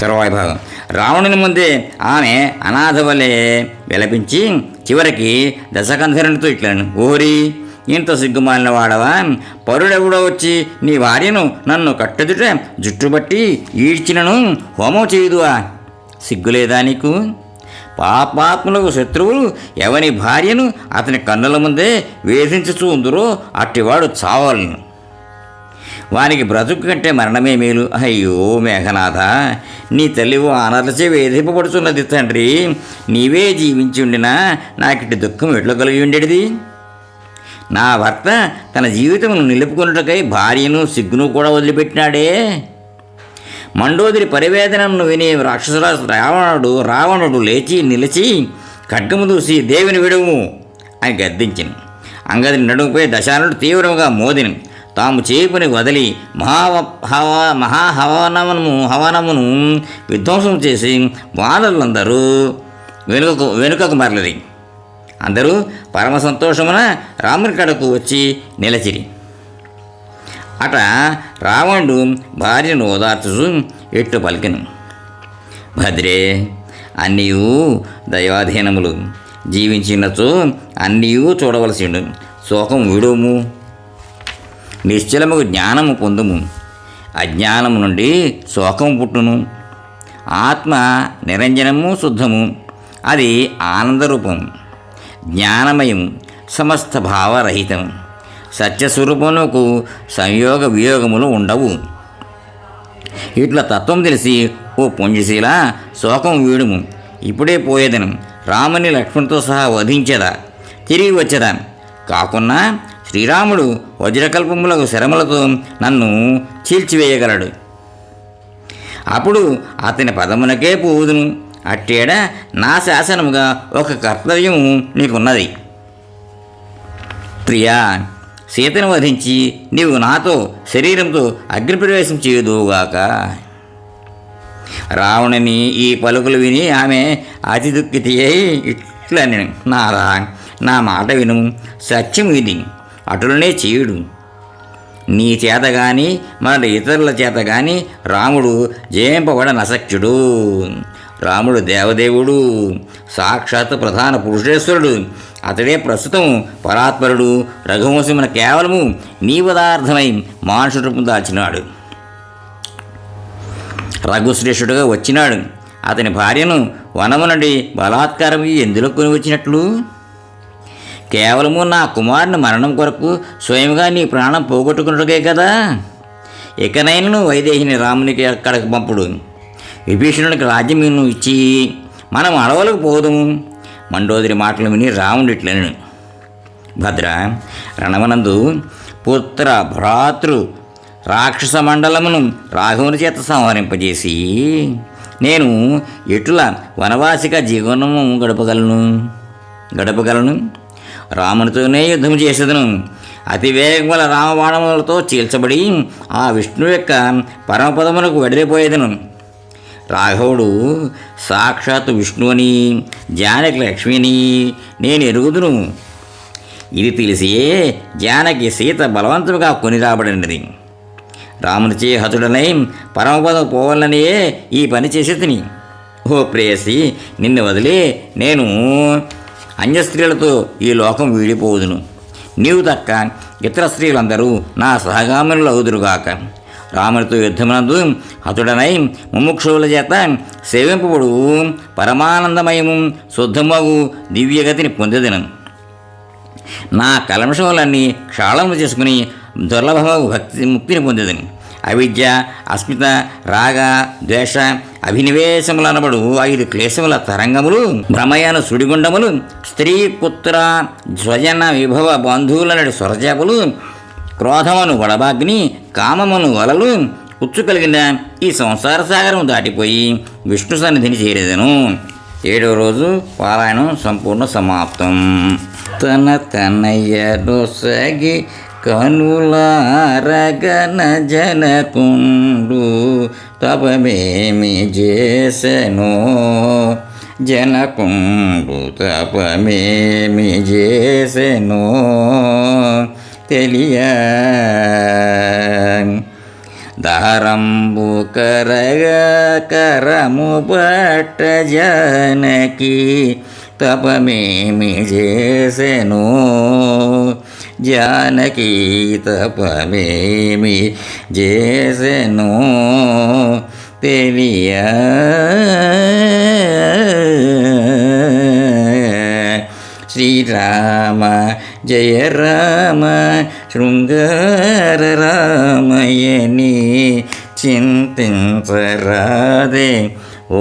తరువాయి భాగం రావణుని ముందే ఆమె అనాథ వలె విలపించి చివరికి దశకంధరునితో ఇట్లాను ఓరి ఇంత సిగ్గుమాలిన వాడవా పరుడెవడో వచ్చి నీ భార్యను నన్ను కట్టెదుట జుట్టుబట్టి ఈడ్చినను హోమం చేయుదువా? సిగ్గులేదా నీకు? పాపాత్ములకు శత్రువులు ఎవని భార్యను అతని కన్నుల ముందే వేధించుచూ ఉందరో అట్టివాడు చావాలను. వానికి బ్రతుకు కంటే మరణమే మేలు. అయ్యో మేఘనాథ నీ తల్లివు అనాథచే వేధింపబడుతున్నది తండ్రి. నీవే జీవించి ఉండినా నాకిటి దుఃఖం ఎట్లా కలిగి ఉండేది నా భర్త తన జీవితమును నిలుపుకున్నటకై భార్యను సిగ్గును కూడా వదిలిపెట్టినాడే. మండోదిరి పరివేదనను విని రాక్షసరాజు రావణుడు రావణుడు లేచి నిలిచి ఖడ్గము దూసి దేవిని విడుము అని గద్దించిన. అంగదిని నడుముపై దశానుడు తీవ్రంగా మోదిని. తాము చేపని వదిలి మహా హవ మహాహవనమును హవనమును విధ్వంసం చేసి వానరులందరూ వెనుకకు వెనుకకు మరలరి. అందరూ పరమ సంతోషమున రాముని కడకు వచ్చి నిలచిరి. అట రావణుడు భార్యను ఓదార్చుచు ఎట్టు పలికిను. భద్రే అన్నీయు దైవాధీనములు. జీవించినచో అన్నీయు చూడవలసిండు. శోకం విడుము. నిశ్చలము జ్ఞానము పొందుము. అజ్ఞానము నుండి శోకము పుట్టును. ఆత్మ నిరంజనము శుద్ధము. అది ఆనందరూపం జ్ఞానమయం సమస్త భావరహితం సత్యస్వరూపమునకు సంయోగ వియోగములు ఉండవు. ఇట్లా తత్వం తెలిసి ఓ పుంజశీల శోకం వీడుము. ఇప్పుడే పోయేదను రాముని లక్ష్మణతో సహా వధించేదా తిరిగి వచ్చేదా. కాకున్నా శ్రీరాముడు వజ్రకల్పములకు శరములతో నన్ను చీల్చివేయగలడు. అప్పుడు అతని పదమునకే పోవుదును. అట్టేడ నా శాసనముగా ఒక కర్తవ్యం నీకున్నది. ప్రియా సీతను వధించి నీవు నాతో శరీరంతో అగ్నిప్రవేశం చేయదువుగాక. రావణుని ఈ పలుకులు విని ఆమె అతి దుఃఖితి అయి ఇట్లా నారా నా మాట విను. సత్యం ఇది. అటులనే చేయుడు. నీ చేత గాని మన ఇతరుల చేత గాని రాముడు జయింపబడ నసక్యుడు రాముడు దేవదేవుడు సాక్షాత్ ప్రధాన పురుషేశ్వరుడు. అతడే ప్రస్తుతం పరాత్పరుడు రఘువంశమున కేవలము నీ పదార్థమై మానుష రూపం దాల్చినాడు. రఘుశ్రేష్ఠుడుగా వచ్చినాడు. అతని భార్యను వనము నుండి బలాత్కారం ఎందులో కొని వచ్చినట్లు? కేవలము నా కుమారుని మరణం కొరకు స్వయంగా నీ ప్రాణం పోగొట్టుకున్నట్టుగే కదా. ఇకనైనను వైదేహిని రామునికి అక్కడికి పంపుడు. విభీషణుడికి రాజ్యమును ఇచ్చి మనం అడవులకు పోదుము. మండోదరి మాటలు విని రాముడు ఇట్లను భద్ర రణమనందు పుత్ర భ్రాతృ రాక్షస మండలమును రాఘవుని చేత సంహరింపజేసి నేను ఎటుల వనవాసిక జీవనము గడపగలను? గడపగలను? రామునితోనే యుద్ధం చేసేదను. అతివేగముల రామబాణములతో చీల్చబడి ఆ విష్ణు యొక్క పరమపదమునకు వెడలిపోయేదను. రాఘవుడు సాక్షాత్ విష్ణువని జానకి లక్ష్మిని నేను ఎరుగుదును. ఇది తెలిసియే జానకి సీత బలవంతుడుగా కొని రాబడినది రామునిచే హతుడనై పరమపదం పోవాలనియే ఈ పని చేసి తిని ఓ ప్రేయసి నిన్ను వదిలి నేను అన్య స్త్రీలతో ఈ లోకం వీడిపోదును నీవు తక్క ఇతర స్త్రీలందరూ నా సహగాములు అవుదురుగాక. రామునితో యుద్ధమునందు హతుడనై ముముక్షువుల చేత సేవింపబడు పరమానందమయము శుద్ధమగు దివ్యగతిని పొందెదను. నా కలంశములన్నీ క్షాళము చేసుకుని దుర్లభమగు భక్తి ముక్తిని పొందేదని. అవిద్య అస్మిత రాగ ద్వేష అభినివేశములు అనబడు ఐదు క్లేశముల తరంగములు భ్రమయను సుడిగుండములు స్త్రీ పుత్ర స్వజన విభవ బంధువులనడి స్వరజాపులు క్రోధమును వడబాగ్ని కామమును వలలు ఉచ్చు కలిగిన ఈ సంసార సాగరం దాటిపోయి విష్ణు సన్నిధిని చేరేదను. ఏడవ రోజు పారాయణం సంపూర్ణ సమాప్తం. తన తనయ్య రొసగి కనులారగన జనకుండు తపమేమి చేసెను? జనకుండు తపమేమి చేసెను? తెలియ దారంబు కరగ కరము పట్ట జనకి తపమేమి చేసెను? జానకీతపమేమి చేసెను తెలియ శ్రీరామ జయ రామ శృంగార రామయని చింతించరాదే. ఓ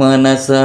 మనసా